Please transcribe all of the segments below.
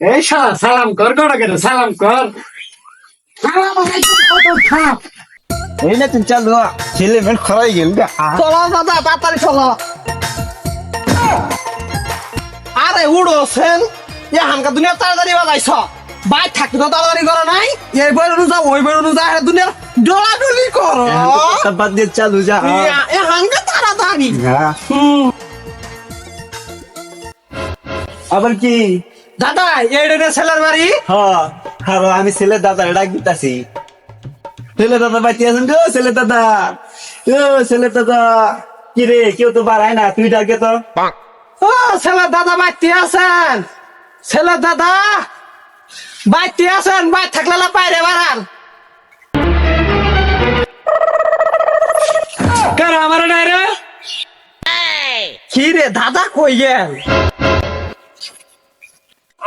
এই শালা সালাম কর গড়কে সালাম কর। সালাম আলাইকুম কত থাপ এই না তুমি চালু ছেলে মেয়ে খরাই গেল চলো দাদা তাড়াতাড়ি চলো। আরে উড়ো সেন। এ হামকা দুনিয়া তাড়াতাড়ি বাজাইছ। বাইক থাকতে তো তাড়াতাড়ি করো নাই। এই বই অনুযায়ী ওই বই অনুযায়ী দুনিয়া ডলাডলি করো। বাদ দিয়ে চালু যা। এ- এ হামকা তাড়াতাড়ি। হ্যাঁ। আবার কি? দাদা এই রে ছেলের বাড়ি? হ্যাঁ। আমি ছেলে দাদা ডাক দিতাছি। ছেলে দাদা বাইতে আছেন গো ছেলে দাদা। ও ছেলে দাদা। কি রে কেউ তো বাড়ায় না তুই ডাকে তো। ও ছেলের দাদা বাইতে আছেন। ছেলের দাদা বাইতে আছেন বাইক থাকলে না বাইরে বাড়ান। কার আমার নাই রে কি রে দাদা কই গেল?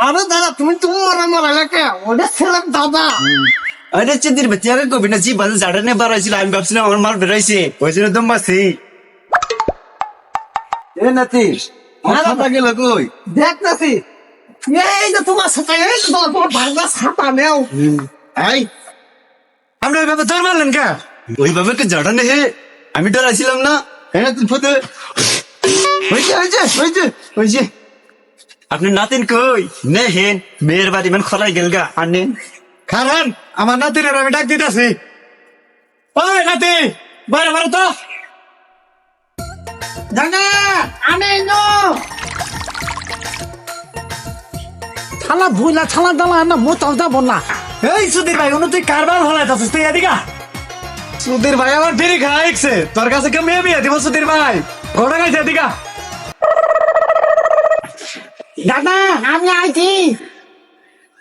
আরে দাদা তুমি তোমার আমার এলাকা। ওটা ছেলের দাদা। আরে চিন্তির বাচ্চা আরে কবি না জি বাজে জাড়া নিয়ে বাড়াইছিল আমি ভাবছিলাম আমার মাল বেরোইছে ওই জন্য তো মাসি এ নাতিস হ্যাঁ, কথা গেল কই? দেখতেছি এই যে তোমার সাথে এই যে তোমার ভাঙা ছাতা নেও। আই আমরা ওইভাবে তোর মারলেন কা? ওইভাবে কে জাড়া নে হে আমি ডরাইছিলাম না। হ্যাঁ তুই ফতে। হয়েছে হয়েছে হয়েছে হয়েছে। আপনি নাতিন কই? নে হেন মেয়ের বাড়ি মান খরাই গেল গা আনেন কারণ আমার নাতিনের আমি ডাক দিতেছি। ওই নাতি বাইরে বাইরে তো। দাদা আমি নো থালা ভুলা থালা দালা না মোতাও যাব না। এই সুধীর ভাই অনু তুই কারবার ভালো আছিস তুই এদিকা সুধীর ভাই আমার ফিরি খাইছে তোর কাছে কেউ মেয়ে বিয়ে দিব সুধীর ভাই? ঘোড়া গাইছে এদিকা দাদা আমি আইছি।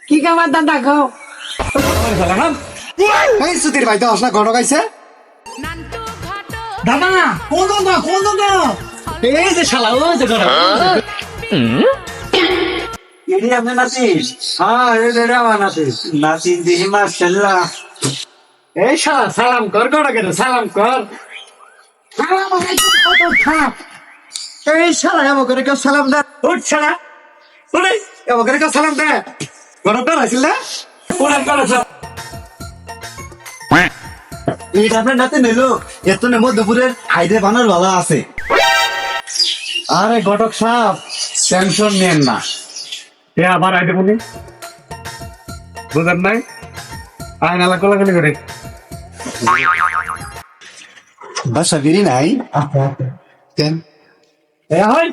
কি কামার দাদা গো এই সুধীর ভাই তো আসনা ঘোড়া গাইছে দাদা কোন দাদা কোন দাদা এই যে শালা ওই যে ঘোড়া এটি আপনি নাতিস হ্যাঁ রে আমার দিহি মাশাল্লাহ এই শালা সালাম কর গড়কে সালাম কর। সালাম আলাইকুম কত থাপ এই শালা করে কেউ সালাম দে। উঠ শালা। এমন করে কেউ সালাম দে গরম কর আসিল না? উড়ান কর এটা আপনার নাতে নিল। এত নেমো দুপুরের হাইদে বানার ভালো আছে। আরে ঘটক সাহেব টেনশন নেন না। এ আবার আইতে বলি? বুঝেন নাই? আয় নালা কোলাগুলি করে। বাসা বেরি নাই? কেন? এ হয়।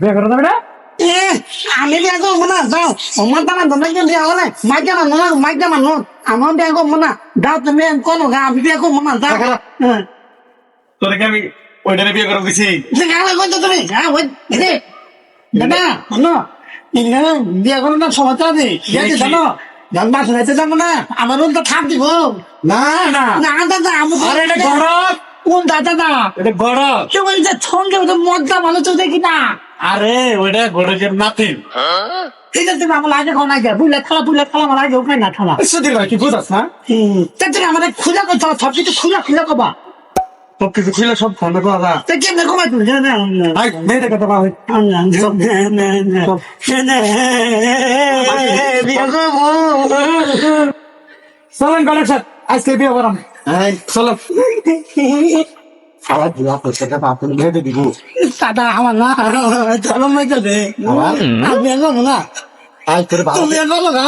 বিয়ে করে না? আমি বিয়া করব না যাও। আমার দানা দাদাকে বিয়া হলে মাইকে মানুষ মাইকে মানুষ আমার বিয়া করব না যাও তুমি কোনো আমি বিয়া করব না যাও। তোদেরকে আমি ওইটারে বিয়ে করে দিছি। তুমি? হ্যাঁ ওই দাদা শোনো বিয়া করো না সমাচার আছে বিয়া কি জানো জান মাছ রাইতে যাব না? আমার উল্টা থাপ দিব। না না। না দাদা আমি গড়ক কোন দাদা না এটা গড়ক কেউ যে ওই যে মজা ভালো তো দেখি না আরে ওইটা গড়কের নাতি ঠিক আছে তুমি আমার আগে না গে বুঝলে খালা বুঝলে খালা আমার আগে ওখানে না খালা সুধীর ভাই কি বুঝাস না তাই আমাদের খুলে কথা সব কিছু খুলে খুলে কবা সব কিছু খুলে সব ফোন করা যা তাই কেমনে কমাই তুমি জানো না আই মেয়েদের কথা ভাই চলেন গণেশ স্যার আজকে বিয়ে করাম চলো। খাওয়া দিলা পয়সা টাকা আপনি ভেবে দিব। দাদা আমার না চলো মেয়ে দে আমি এখন না। আই তোর বাবা তুমি এখন না।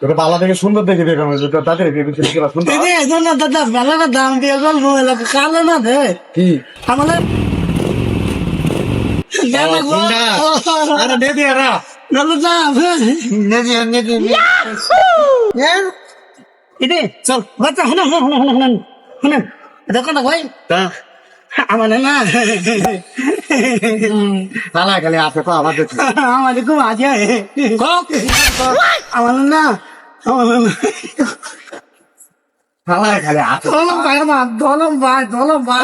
তোর বালা থেকে সুন্দর দেখে বিয়ে করাম তোর তাদের বিয়ে করতে সুন্দর। দিদি এখন দাদা বেলা দাম দিয়ে গল মোবাইল কালো না দে। কি? আমাদের আরে দে দিয়ে রা ইদি চল বাচ্চা শুনে শুনে শুনে শুনে শুনে শুনে দেখো না ভাই আমার না তালা গেলে আপে তো আমার দেখি আমাদের খুব আছে আমার না আমার তালা গেলে আপে দলম ভাই আমার দলম ভাই দলম ভাই